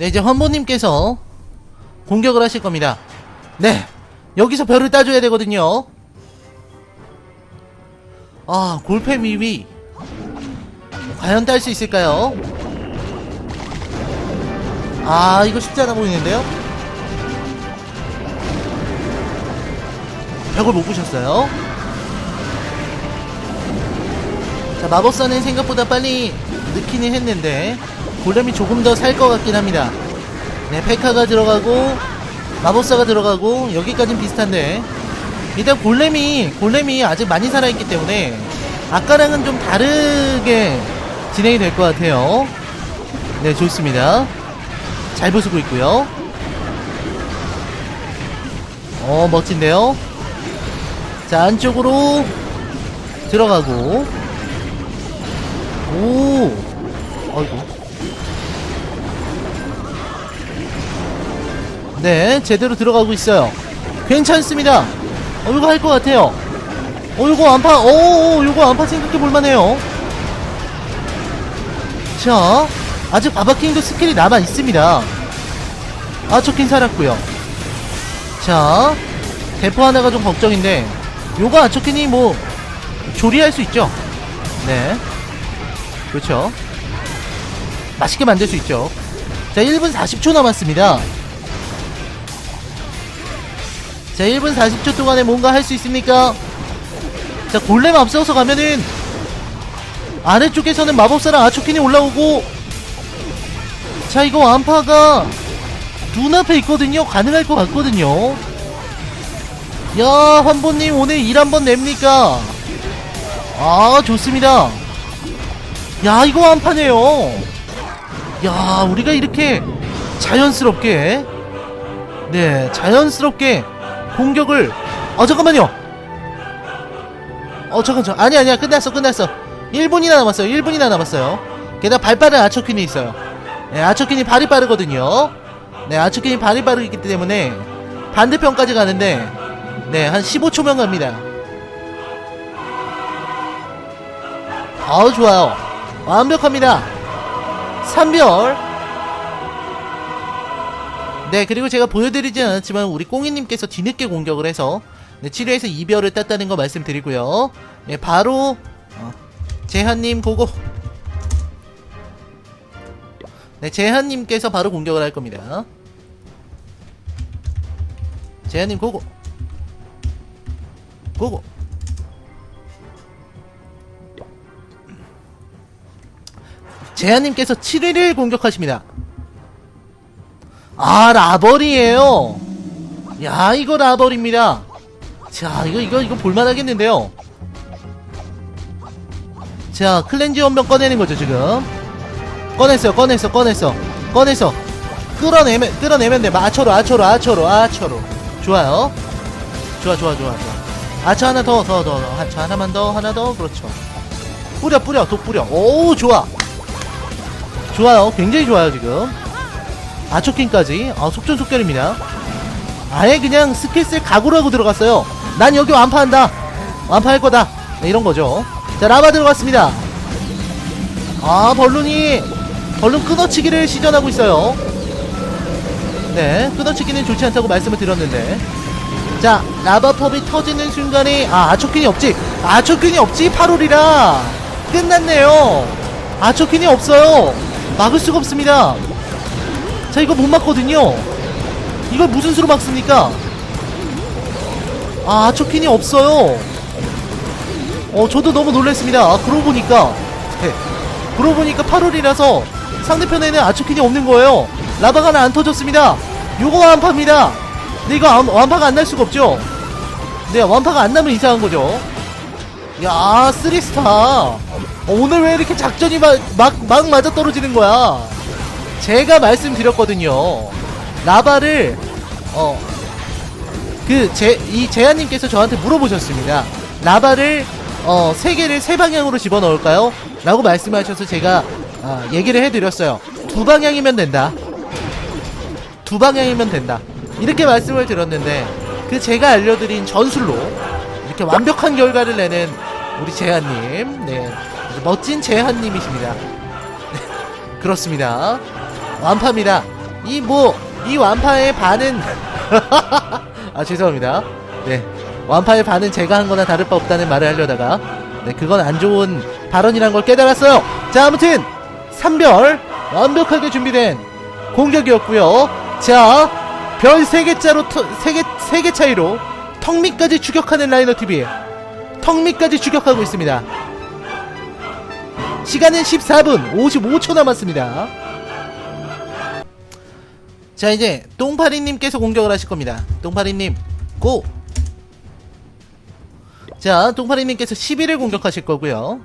네, 이제 환보님께서 공격을 하실 겁니다. 네, 여기서 별을 따줘야 되거든요. 아, 골패 미위. 과연 딸 수 있을까요? 아, 이거 쉽지 않아 보이는데요? 벽을 못 부셨어요. 자, 마법사는 생각보다 빨리 넣기는 했는데, 골렘이 조금 더 살 것 같긴 합니다. 네, 페카가 들어가고, 마법사가 들어가고, 여기까진 비슷한데, 일단 골렘이, 골렘이 아직 많이 살아있기 때문에, 아까랑은 좀 다르게 진행이 될 것 같아요. 네, 좋습니다. 잘 부수고 있고요. 어, 멋진데요? 자, 안쪽으로 들어가고, 오, 아이고. 네, 제대로 들어가고 있어요. 괜찮습니다. 어, 이거 할 것 같아요. 어, 이거 안파, 오, 오, 이거 안파 생각해 볼만해요. 자, 아직 바바킹도 스킬이 남아 있습니다. 아초킨 살았고요. 자, 대포 하나가 좀 걱정인데, 요거 아초킨이 뭐 조리할 수 있죠. 네, 그렇죠. 맛있게 만들 수 있죠. 자, 1분 40초 남았습니다. 자, 1분 40초 동안에 뭔가 할 수 있습니까? 자, 골렘 앞서서 가면은 아래쪽에서는 마법사랑 아초킨이 올라오고 자, 이거 완파가 눈앞에 있거든요. 가능할 것 같거든요. 야, 환보님 오늘 일 한번 냅니까? 아, 좋습니다. 야, 이거 완파네요. 야, 우리가 이렇게 자연스럽게 네, 자연스럽게 공격을 어 잠깐만요. 어 잠깐 저 아니 아니야. 끝났어 끝났어. 1분이나 남았어요. 1분이나 남았어요. 게다가 발 빠른 아처킨이 있어요. 네 아처킨이 발이 빠르거든요. 네 아처킨이 발이 빠르기 때문에 반대편까지 가는데 네 한 15초면 갑니다. 아우 좋아요. 완벽합니다. 3별 네 그리고 제가 보여드리진 않았지만 우리 꽁이님께서 뒤늦게 공격을 해서 네, 7회에서 2별을 땄다는 거 말씀드리고요. 네 바로 어, 재한님 고고. 네 재한님께서 바로 공격을 할 겁니다. 재한님 고고. 고고. 재한님께서 7회를 공격하십니다 아 라벌이에요. 야 이거 라벌입니다. 자 이거 이거 이거 볼만하겠는데요. 자 클렌지 원병 꺼내는 거죠 지금. 꺼냈어요 꺼냈어 꺼냈어. 꺼냈어. 끌어내면 끌어내면 돼. 아처로 아처로 아처로 아처로. 좋아요. 좋아 좋아 좋아 좋아. 아처 하나 더 더 더 더. 아처 하나만 더 하나 더. 그렇죠. 뿌려 뿌려. 독 뿌려. 오 좋아. 좋아요. 굉장히 좋아요 지금 아초킹까지. 아 속전속결입니다. 아예 그냥 스킬셋 각오로 하고 들어갔어요. 난 여기 완파한다. 완파할 거다. 네, 이런 거죠. 자 라바 들어갔습니다. 아 벌룬이 벌룬 끊어치기를 시전하고 있어요. 네 끊어치기는 좋지 않다고 말씀을 드렸는데. 자 라바법이 터지는 순간에 아 아초킨이 없지. 아초킨이 없지 8홀이라. 끝났네요. 아초킨이 없어요. 막을 수가 없습니다 자 이거 못 막거든요. 이걸 무슨 수로 막습니까? 아 아초킨이 없어요. 어 저도 너무 놀랐습니다. 아 그러고 보니까 네. 그러고 보니까 8홀이라서 상대편에는 아초킨이 없는 거예요. 라바가 하나 안 터졌습니다. 요거 완파입니다. 근데 이거 안- 완파가 안 날 수가 없죠. 네 완파가 안 나면 이상한 거죠. 야 쓰리스타. 어, 오늘 왜 이렇게 작전이 막, 막, 막 맞아 떨어지는 거야 제가 말씀드렸거든요 라바를 어 그 제 이 제아님께서 저한테 물어보셨습니다. 라바를 어 세 개를 세 방향으로 집어 넣을까요? 라고 말씀하셔서 제가 아, 얘기를 해드렸어요. 두 방향이면 된다. 두 방향이면 된다. 이렇게 말씀을 드렸는데 그 제가 알려드린 전술로 이렇게 완벽한 결과를 내는 우리 제아님, 네 멋진 제아님이십니다. 네, 그렇습니다. 완파입니다. 이 뭐 이 완파의 반은 아 죄송합니다. 네. 완파의 반은 제가 한 거나 다를 바 없다는 말을 하려다가 네 그건 안 좋은 발언이란 걸 깨달았어요. 자 아무튼 3별 완벽하게 준비된 공격이었고요. 자 별 3개짜로 3개, 3개 차이로 턱 밑까지 추격하는 라이너 TV 턱 밑까지 추격하고 있습니다. 시간은 14분 55초 남았습니다 자 이제 똥파리님께서 공격을 하실 겁니다. 똥파리님 고! 자 똥파리님께서 11을 공격하실 거고요.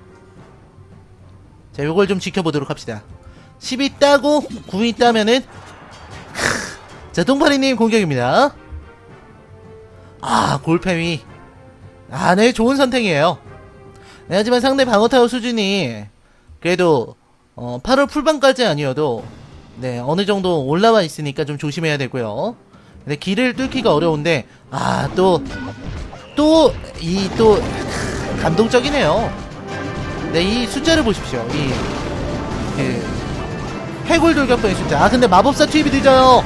자 요걸 좀 지켜보도록 합시다. 10이 따고 9이 따면은 자 똥파리님 공격입니다. 아 골패위 아네 좋은 선택이에요. 네, 하지만 상대 방어타워 수준이 그래도 어, 8월 풀반까지 아니어도 네 어느 정도 올라와 있으니까 좀 조심해야 되고요. 근데 길을 뚫기가 어려운데 아 또 또 이 또 감동적이네요. 네 이 숫자를 보십시오. 이 그, 해골 돌격번의 숫자. 아 근데 마법사 투입이 늦어요.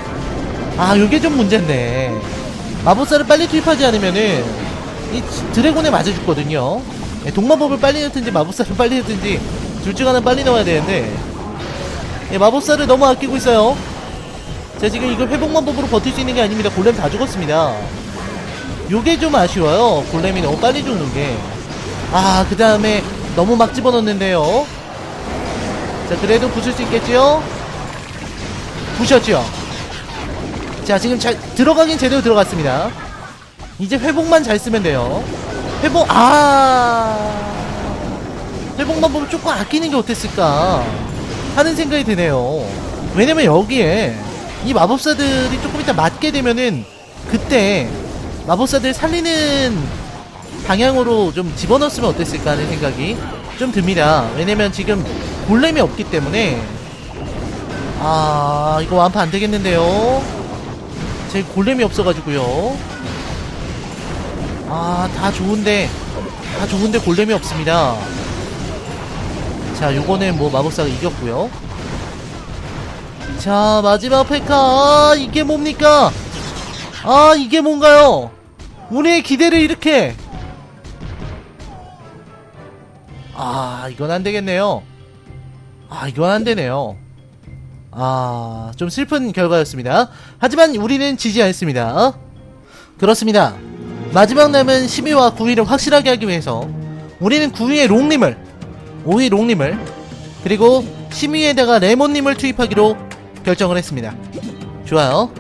아 요게 좀 문제인데 마법사를 빨리 투입하지 않으면은 이 드래곤에 맞아 죽거든요. 네, 동마법을 빨리 넣든지 마법사를 빨리 넣든지 둘 중 하나 빨리 넣어야 되는데 예, 마법사를 너무 아끼고 있어요. 자, 지금 이거 회복마법으로 버틸 수 있는 게 아닙니다. 골렘 다 죽었습니다. 요게 좀 아쉬워요. 골렘이 너무 빨리 죽는 게. 아, 그 다음에 너무 막 집어넣는데요. 자, 그래도 부술 수 있겠지요? 부셨죠? 자, 지금 잘, 들어가긴 제대로 들어갔습니다. 이제 회복만 잘 쓰면 돼요. 회복, 아. 회복 방법을 조금 아끼는 게 어땠을까 하는 생각이 드네요. 왜냐면 여기에 이 마법사들이 조금 이따 맞게 되면은 그때 마법사들 살리는 방향으로 좀 집어넣었으면 어땠을까 하는 생각이 좀 듭니다. 왜냐면 지금 골렘이 없기 때문에 아 이거 완파 안 되겠는데요. 제 골렘이 없어가지고요. 아 다 좋은데 다 좋은데 골렘이 없습니다. 자, 요거는 뭐 마법사가 이겼고요. 자, 마지막 페카. 아, 이게 뭡니까? 아, 이게 뭔가요? 우리의 기대를 이렇게. 아, 이건 안 되겠네요. 아, 이건 안 되네요. 아, 좀 슬픈 결과였습니다. 하지만 우리는 지지 않습니다. 그렇습니다. 마지막 남은 10위와 9위를 확실하게 하기 위해서 우리는 9위의 롱님을 5위 롱님을 그리고 10위에다가 레몬님을 투입하기로 결정을 했습니다. 좋아요.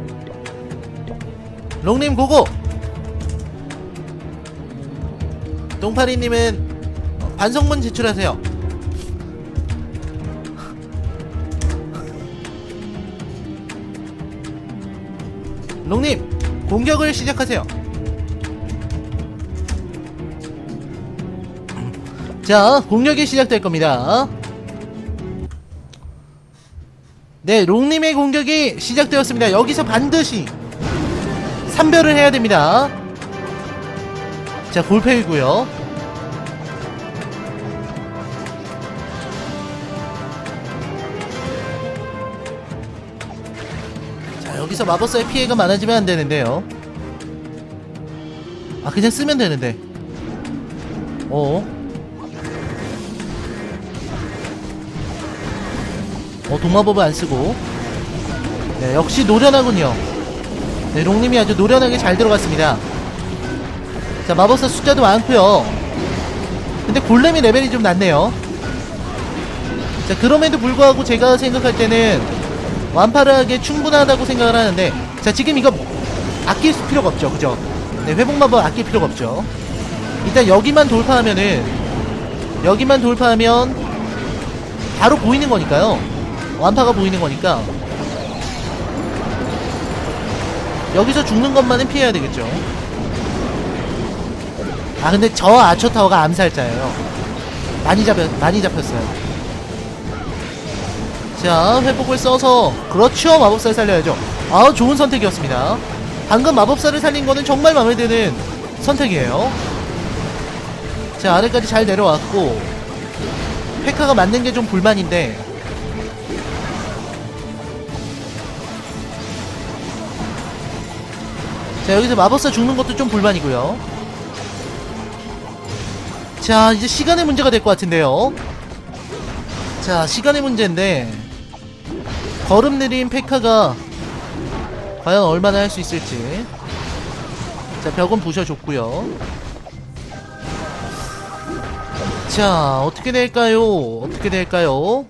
롱님 고고! 똥파리님은 반성문 제출하세요. 롱님 공격을 시작하세요. 자, 공격이 시작될 겁니다. 네, 롱님의 공격이 시작되었습니다. 여기서 반드시 3별을 해야 됩니다. 자, 골패이고요. 자, 여기서 마법사의 피해가 많아지면 안 되는데요. 아, 그냥 쓰면 되는데. 어? 어, 동마법을 안 쓰고. 네, 역시 노련하군요. 네, 롱님이 아주 노련하게 잘 들어갔습니다. 자, 마법사 숫자도 많고요 근데 골렘이 레벨이 좀 낮네요. 자, 그럼에도 불구하고 제가 생각할 때는 완파를 하기에 충분하다고 생각을 하는데, 자, 지금 이거 아낄 필요가 없죠. 그죠? 네, 회복 마법 아낄 필요가 없죠. 일단 여기만 돌파하면은, 여기만 돌파하면, 바로 보이는 거니까요. 완파가 보이는 거니까 여기서 죽는 것만은 피해야 되겠죠. 아 근데 저 아처타워가 암살자예요. 많이 잡혔 많이 잡혔어요. 자 회복을 써서 그렇죠. 마법사를 살려야죠. 아 좋은 선택이었습니다. 방금 마법사를 살린 거는 정말 마음에 드는 선택이에요. 자 아래까지 잘 내려왔고 페카가 맞는 게 좀 불만인데 자 여기서 마법사 죽는 것도 좀 불만이고요. 자 이제 시간의 문제가 될 것 같은데요. 자 시간의 문제인데 걸음 느린 페카가 과연 얼마나 할 수 있을지. 자 벽은 부셔줬고요. 자 어떻게 될까요? 어떻게 될까요?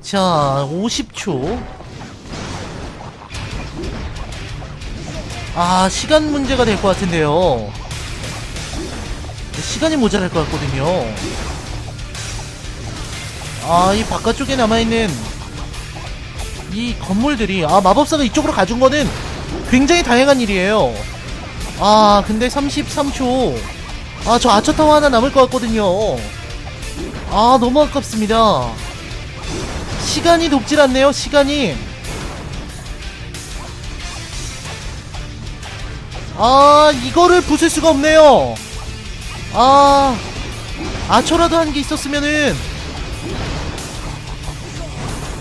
자 50초 아 시간 문제가 될 것 같은데요. 시간이 모자랄 것 같거든요. 아 이 바깥쪽에 남아있는 이 건물들이 아 마법사가 이쪽으로 가준 거는 굉장히 다양한 일이에요. 아 근데 33초. 아 저 아처타워 하나 남을 것 같거든요. 아 너무 아깝습니다. 시간이 높질 않네요 시간이 아 이거를 부술 수가 없네요. 아 아초라도 한게 있었으면은.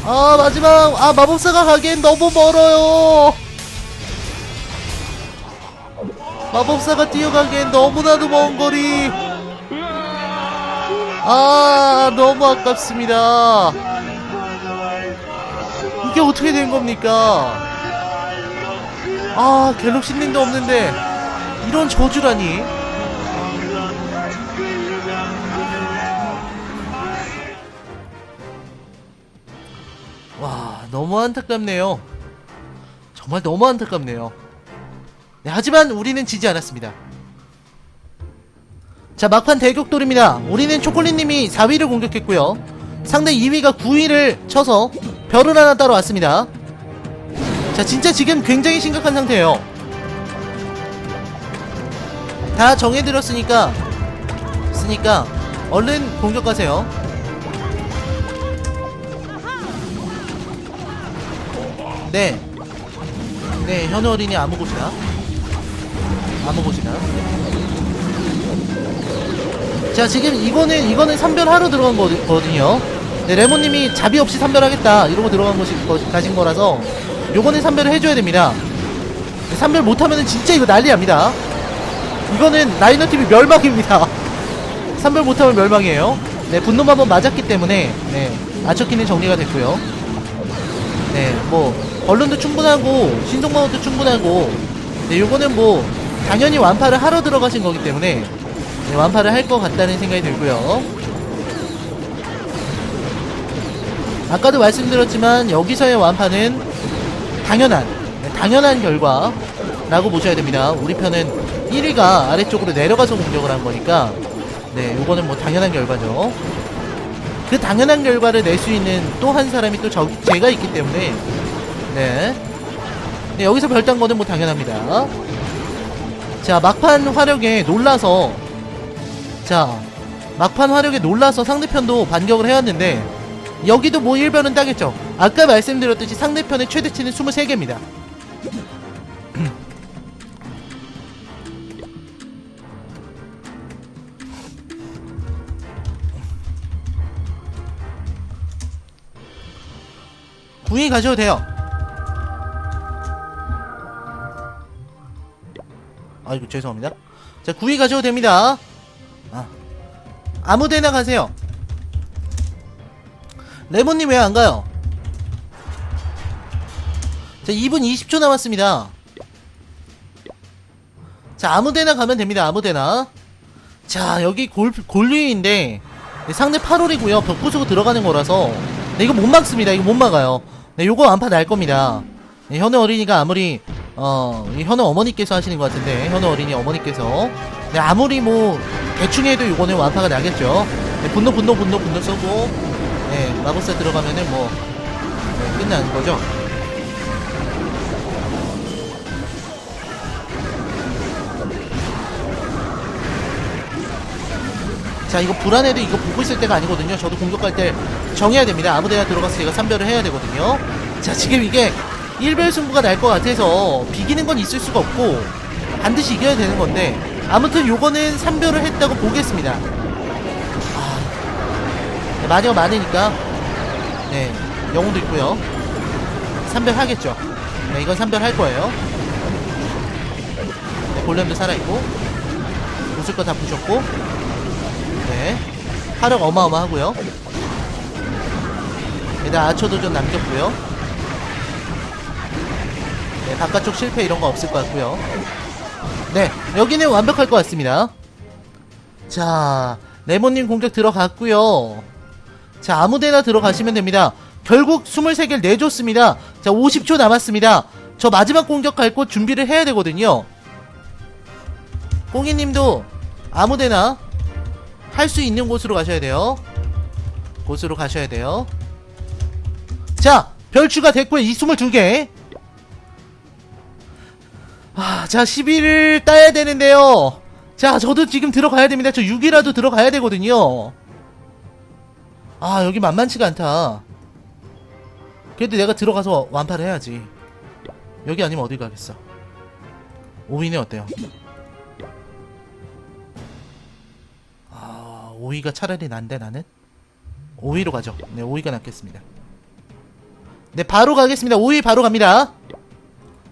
아 마지막 아 마법사가 가기엔 너무 멀어요. 마법사가 뛰어가기엔 너무나도 먼 거리. 아 너무 아깝습니다. 이게 어떻게 된 겁니까 아 갤럭시님도 없는데 이런 저주라니. 와 너무 안타깝네요. 정말 너무 안타깝네요. 네, 하지만 우리는 지지 않았습니다. 자 막판 대격돌입니다. 우리는 초콜릿님이 4위를 공격했고요. 상대 2위가 9위를 쳐서 별을 하나 따러 왔습니다 자 진짜 지금 굉장히 심각한 상태예요 다 정해드렸으니까 쓰니까 얼른 공격하세요 네. 네, 현우 어린이 아무 곳이나. 아무 곳이나. 자, 지금 이거는, 이거는 선별하러 들어간 거거든요. 네, 레몬님이 자비 없이 선별하겠다. 이러고 들어간 것이, 거, 가신 거라서, 요거는 선별을 해줘야 됩니다. 네, 선별 못하면은 진짜 이거 난리 납니다. 이거는 라이너팀이 멸망입니다. 선별 못하면 멸망이에요. 네, 분노 한번 맞았기 때문에, 네, 아처키는 정리가 됐고요. 네, 뭐 언론도 충분하고 신속마우도 충분하고 네, 요거는 뭐 당연히 완파를 하러 들어가신 거기 때문에 네, 완파를 할 것 같다는 생각이 들고요. 아까도 말씀드렸지만 여기서의 완파는 당연한 네, 당연한 결과라고 보셔야 됩니다. 우리 편은 1위가 아래쪽으로 내려가서 공격을 한 거니까 네, 요거는 뭐 당연한 결과죠. 그 당연한 결과를 낼 수 있는 또 한 사람이 또 저, 제가 있기 때문에 네. 네 여기서 별단 거는 뭐 당연합니다 자 막판 화력에 놀라서 자 막판 화력에 놀라서 상대편도 반격을 해왔는데 여기도 뭐 1변은 따겠죠 아까 말씀드렸듯이 상대편의 최대치는 23개입니다 구이 가셔도 돼요. 아이고 죄송합니다. 자 구이 가셔도 됩니다. 아 아무데나 가세요. 레몬님 왜 안 가요? 자 2분 20초 남았습니다. 자 아무데나 가면 됩니다. 아무데나. 자 여기 골 골류인데 네, 상대 8홀이고요. 벽 부수고 들어가는 거라서 네, 이거 못 막습니다. 이거 못 막아요. 네, 요거 완파 날 겁니다. 네, 현우 어린이가 아무리 어, 이 현우 어머니께서 하시는 것 같은데 현우 어린이 어머니께서 네, 아무리 뭐 대충 해도 요거는 완파가 나겠죠. 네, 분노 분노 분노 분노 쏘고 네, 마법사 들어가면은 뭐 네, 끝나는 거죠. 자 이거 불안해도 이거 보고 있을 때가 아니거든요. 저도 공격할 때 정해야 됩니다. 아무 데나 들어가서 제가 3별을 해야 되거든요. 자 지금 이게 1별 승부가 날 것 같아서 비기는 건 있을 수가 없고 반드시 이겨야 되는 건데 아무튼 요거는 3별을 했다고 보겠습니다. 아, 네, 마녀가 많으니까 네 영웅도 있고요 3별 하겠죠 네, 이건 3별 할 거예요. 네, 골렘도 살아있고. 웃을 거 다 부셨고. 네. 화력 어마어마하고요. 일단 아초도 좀 남겼고요. 네, 바깥쪽 실패 이런 거 없을 것 같고요. 네, 여기는 완벽할 것 같습니다. 자, 네모님 공격 들어갔고요. 자, 아무데나 들어가시면 됩니다. 결국 23개를 내줬습니다. 자, 50초 남았습니다. 저 마지막 공격할 곳 준비를 해야 되거든요. 꽁이님도 아무데나 할 수 있는 곳으로 가셔야 돼요. 곳으로 가셔야 돼요. 자, 별추가 됐고요. 이 22개. 아, 자, 11을 따야 되는데요. 자, 저도 지금 들어가야 됩니다. 저 6이라도 들어가야 되거든요. 아, 여기 만만치가 않다. 그래도 내가 들어가서 완파를 해야지. 여기 아니면 어디 가겠어. 5위는 어때요? 아, 5위가 차라리 난데 나는? 5위로 가죠. 네, 5위가 낫겠습니다. 네, 바로 가겠습니다. 5위 바로 갑니다.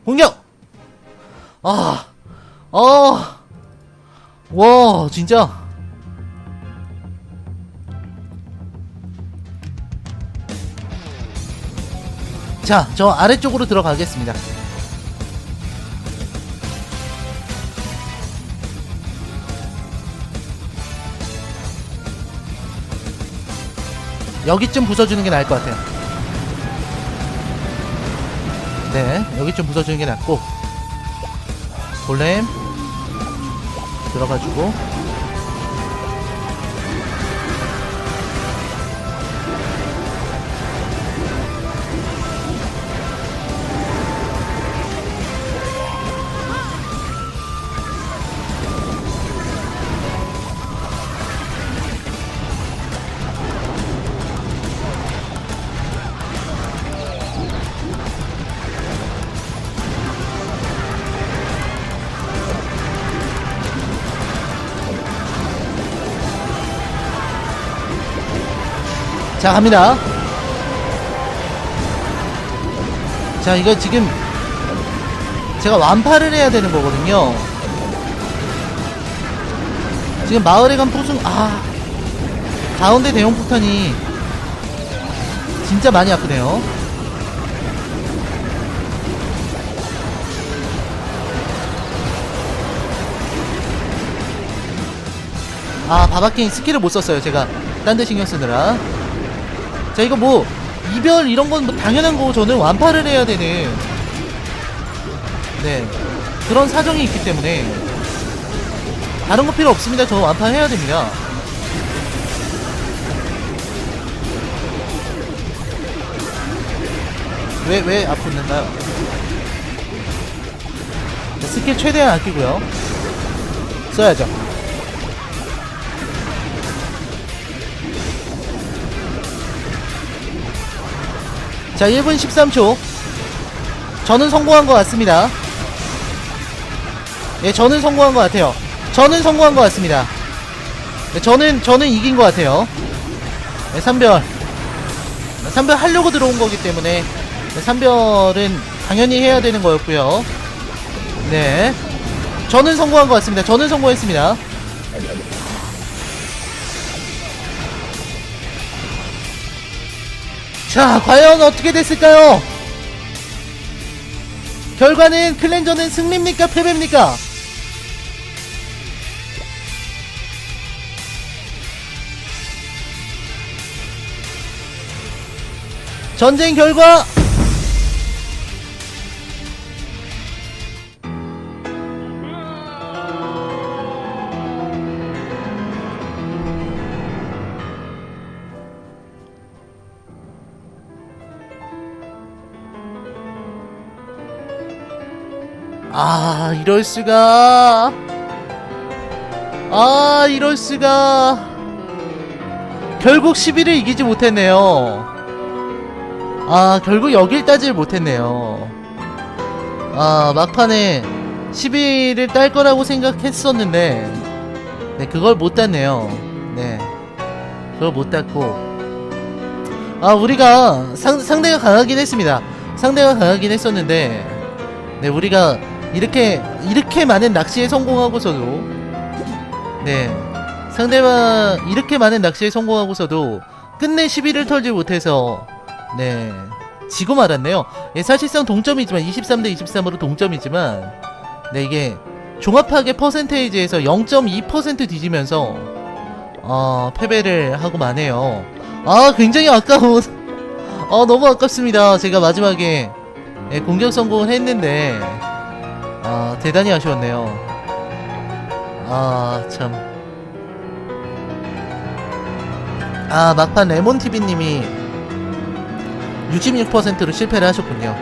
공격! 아, 어, 와, 진짜. 자, 저 아래쪽으로 들어가겠습니다. 여기쯤 부숴주는 게 나을 것 같아요. 네, 여기쯤 부숴주는 게 낫고. 골렘. 들어가주고. 자, 갑니다. 자, 이거 지금 제가 완파를 해야 되는 거거든요. 지금 마을에 간 포승, 아, 가운데 대형 폭탄이 진짜 많이 아프네요. 아, 바바킹 스킬을 못 썼어요. 제가 딴 데 신경 쓰느라. 자 이거 뭐 이별 이런 건 뭐 당연한 거고 저는 완파를 해야 되는 네 그런 사정이 있기 때문에 다른 거 필요 없습니다. 저 완파 해야 됩니다. 왜 왜 아프는가요? 자, 스킬 최대한 아끼고요. 써야죠 자, 1분 13초. 저는 성공한 것 같습니다. 예, 저는 성공한 것 같아요. 저는 성공한 것 같습니다. 네, 저는, 저는 이긴 것 같아요. 네, 3별. 3별 하려고 들어온 거기 때문에, 네, 3별은 당연히 해야 되는 거였고요 네. 저는 성공한 것 같습니다. 저는 성공했습니다. 자, 과연 어떻게 됐을까요? 결과는 클렌저는 승리입니까? 패배입니까? 전쟁 결과 아, 이럴 수가. 아, 이럴 수가. 결국 11을 이기지 못했네요. 아, 결국 여길 따질 못했네요. 아, 막판에 11을 딸 거라고 생각했었는데, 네, 그걸 못 땄네요. 네. 그걸 못 땄고. 아, 우리가 상, 상대가 강하긴 했습니다. 상대가 강하긴 했었는데 네 우리가 이렇게 이렇게 많은 낚시에 성공하고서도 네 상대가 이렇게 많은 낚시에 성공하고서도 끝내 시비를 털지 못해서 네 지고 말았네요. 예, 사실상 동점이지만 23 대 23으로 동점이지만 네 이게 종합하게 퍼센테이지에서 0.2% 뒤지면서 어 패배를 하고 마네요. 아 굉장히 아까운 아 너무 아깝습니다. 제가 마지막에 예, 공격 성공을 했는데 아 대단히 아쉬웠네요. 아 참. 아 막판 레몬TV님이 66%로 실패를 하셨군요.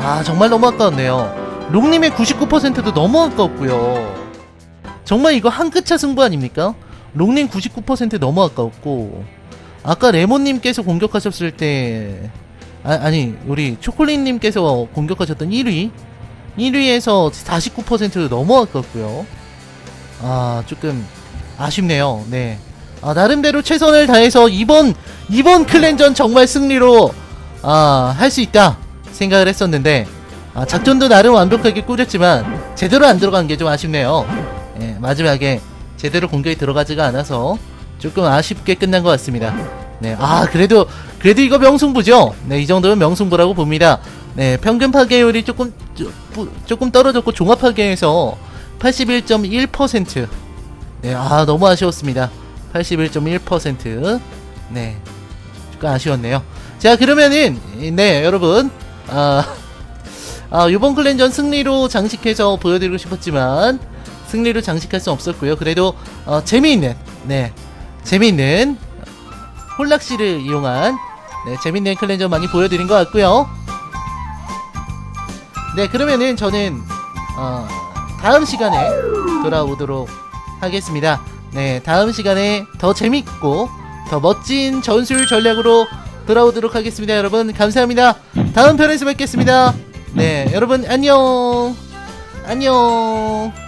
아 정말 너무 아까웠네요. 롱님의 99%도 너무 아까웠고요. 정말 이거 한 끗 차 승부 아닙니까? 롱님 99% 너무 아까웠고 아까 레몬님께서 공격하셨을 때 아, 아니 우리 초콜릿님께서 공격하셨던 1위 1위에서 49%도 너무 아깝고요. 아 조금 아쉽네요. 네. 아 나름대로 최선을 다해서 이번 이번 클랜전 정말 승리로 아 할 수 있다 생각을 했었는데 아, 작전도 나름 완벽하게 꾸렸지만 제대로 안 들어간 게 좀 아쉽네요. 예, 마지막에 제대로 공격이 들어가지가 않아서 조금 아쉽게 끝난 것 같습니다. 네, 아 그래도 그래도 이거 명승부죠. 네, 이 정도면 명승부라고 봅니다. 네, 평균 파괴율이 조금 조금 떨어졌고 종합 파괴에서 81.1%. 네, 아 너무 아쉬웠습니다. 81.1%. 네, 조금 아쉬웠네요. 자, 그러면은 네 여러분, 아, 아 이번 클랜전 승리로 장식해서 보여드리고 싶었지만 승리로 장식할 수 없었고요. 그래도 어, 재미있는, 네, 재미있는 홀락시를 이용한 네, 재밌는 클랜전 많이 보여드린 것 같고요. 네, 그러면은 저는 어, 다음 시간에 돌아오도록 하겠습니다. 네, 다음 시간에 더 재밌고 더 멋진 전술 전략으로 돌아오도록 하겠습니다. 여러분 감사합니다. 다음 편에서 뵙겠습니다. 네, 여러분 안녕. 안녕.